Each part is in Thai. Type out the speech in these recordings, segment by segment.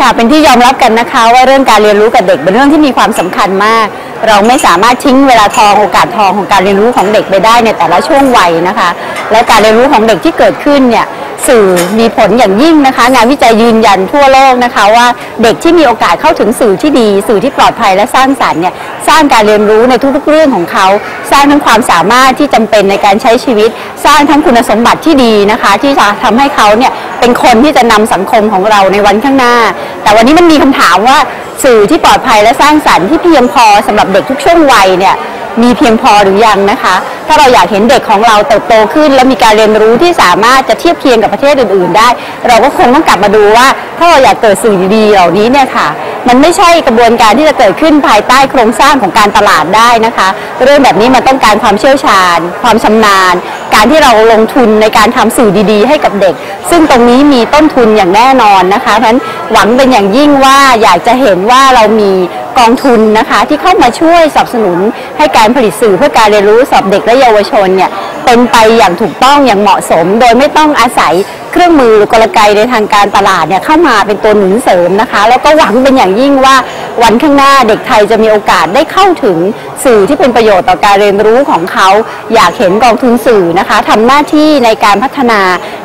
ค่ะเป็นที่ยอมรับกันนะคะว่าเรื่องการเรียนรู้กับเด็กเป็นเรื่องที่มีความสำคัญมาก เราไม่สามารถทิ้งเวลาทองโอกาสทองของการเรียนรู้ของเด็กไปได้ในแต่ละช่วงวัยนะคะ และการเรียนรู้ของเด็กที่เกิดขึ้นเนี่ยสื่อมีผลอย่างยิ่งนะคะ งานวิจัยยืนยันทั่วโลกนะคะ ว่าเด็กที่มีโอกาสเข้าถึงสื่อที่ดี สื่อที่ปลอดภัยและสร้างสรรค์เนี่ยสร้างการเรียนรู้ในทุกๆเรื่องของเขา สร้างทั้งความสามารถที่จำเป็นในการใช้ชีวิต สร้างทั้งคุณสมบัติที่ดีนะคะ ที่จะทำให้เขาเนี่ย เป็นคนที่จะนำสังคมของเราในวันข้างหน้า แต่วันนี้มันมีคำถามว่าสื่อที่ปลอดภัยและสร้างสรรค์ที่เพียงพอสำหรับเด็กทุกช่วงวัยเนี่ยมีเพียงพอหรือยังนะคะ ถ้าเราอยากเห็นเด็กของเราเติบโตขึ้น และมีการเรียนรู้ที่สามารถจะเทียบเคียงกับประเทศอื่น ๆ ได้ เราก็คงต้องกลับมาดูว่า ถ้าเราอยากเกิดสื่อดีๆเหล่านี้เนี่ยค่ะ มันไม่ใช่กระบวนการที่จะเกิดขึ้นภายใต้โครงสร้างของการตลาดได้นะคะ เรื่องแบบนี้มันต้องการความเชี่ยวชาญ ความชำนาญ การที่เราลงทุนในการทำสื่อดีๆ ให้กับเด็ก ซึ่งตรงนี้มีต้นทุนอย่างแน่นอนนะคะเพราะฉะนั้นหวังเป็นอย่างยิ่งว่าอยากจะเห็นว่าเรามีกองทุนนะคะที่เข้ามาช่วยสนับสนุนให้การผลิตสื่อเพื่อการเรียนรู้สำหรับเด็กและเยาวชนเนี่ยเป็นไปอย่างถูกต้องอย่างเหมาะสม โดยไม่ต้องอาศัย เครื่องมือหรือกลไกในทางการตลาดเนี่ยเข้ามาเป็นตัวหนุนเสริมนะคะ แล้วก็หวังเป็นอย่างยิ่งว่า วันข้างหน้าเด็กไทยจะมีโอกาสได้เข้าถึงสื่อที่เป็นประโยชน์ต่อการเรียนรู้ของเขา อยากเห็นกองทุนสื่อนะคะทำหน้าที่ในการพัฒนา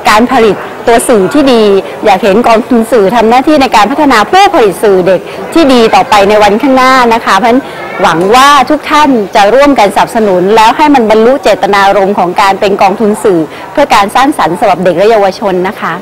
การผลิตตัวสื่อที่ดี อยากเห็นกองทุนสื่อทำหน้าที่ในการพัฒนาผู้ผลิตสื่อเด็กที่ดีต่อไปในวันข้างหน้านะคะเพราะฉะนั้นหวังว่าทุกท่านจะร่วมกันสนับสนุน แล้วให้มันบรรลุเจตนารมณ์ของการเป็นกองทุนสื่อ เพื่อการสร้างสรรค์สำหรับเด็กและเยาวชนนะคะ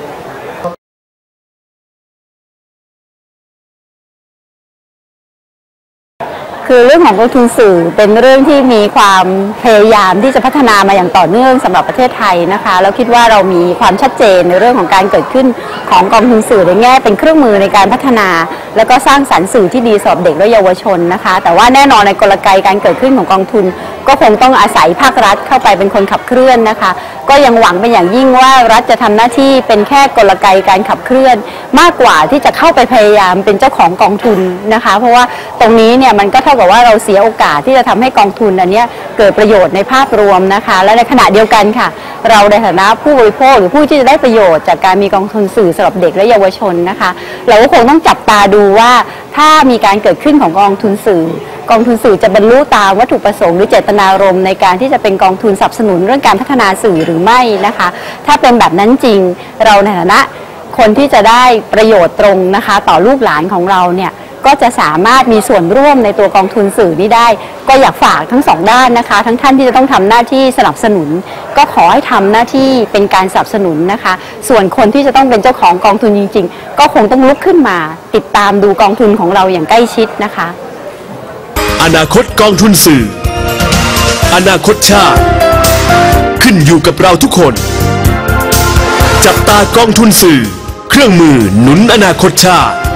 คือเรื่องของกองทุนสื่อเป็นเรื่องที่มีความพยายามที่จะพัฒนามาอย่างต่อเนื่องสำหรับประเทศไทยนะคะแล้วคิดว่าเรามีความชัดเจนในเรื่องของการเกิดขึ้นของกองทุนสื่อในแง่เป็นเครื่องมือในการพัฒนา แล้วก็สร้างสรรค์สื่อที่ดีสำหรับเด็กและเยาวชนนะคะ แต่ว่าแน่นอนในกลไกการเกิดขึ้นของกองทุน ก็คงต้องอาศัยภาครัฐเข้าไปเป็นคนขับเคลื่อนนะคะ ก็ยังหวังเป็นอย่างยิ่งว่ารัฐจะทำหน้าที่เป็นแค่กลไกการขับเคลื่อน มากกว่าที่จะเข้าไปพยายามเป็นเจ้าของกองทุนนะคะ เพราะว่าตรงนี้เนี่ยมันก็เท่ากับว่าเราเสียโอกาสที่จะทำให้กองทุนอันนี้เกิดประโยชน์ในภาพรวมนะคะ และในขณะเดียวกันค่ะ เราในฐานะผู้บริโภคหรือผู้ที่จะได้ประโยชน์จากการมีกองทุนสื่อสำหรับเด็กและเยาวชนนะคะ เราก็คงต้องจับตาดูว่าถ้ามีการเกิดขึ้นของกองทุนสื่อกองทุนสื่อจะบรรลุตามวัตถุประสงค์หรือเจตนารมณ์ในการที่จะเป็นกองทุนสนับสนุนเรื่องการพัฒนาสื่อหรือไม่นะคะ ถ้าเป็นแบบนั้นจริงเราในฐานะคนที่จะได้ประโยชน์ตรงนะคะ ต่อลูกหลานของเราเนี่ย ก็จะสามารถมีส่วนร่วมในตัวกองทุนสื่อนี้ได้ ก็อยากฝากทั้งสองด้านนะคะ ทั้งท่านที่จะต้องทำหน้าที่สนับสนุน ก็ขอให้ทำหน้าที่เป็นการสนับสนุนนะคะ ส่วนคนที่จะต้องเป็นเจ้าของกองทุนจริง ๆ ก็คงต้องลุกขึ้นมา ติดตามดูกองทุนของเราอย่างใกล้ชิดนะคะ อนาคตกองทุนสื่อ อนาคตชาติ ขึ้นอยู่กับเราทุกคน จับตากองทุนสื่อ เครื่องมือหนุนอนาคตชาติ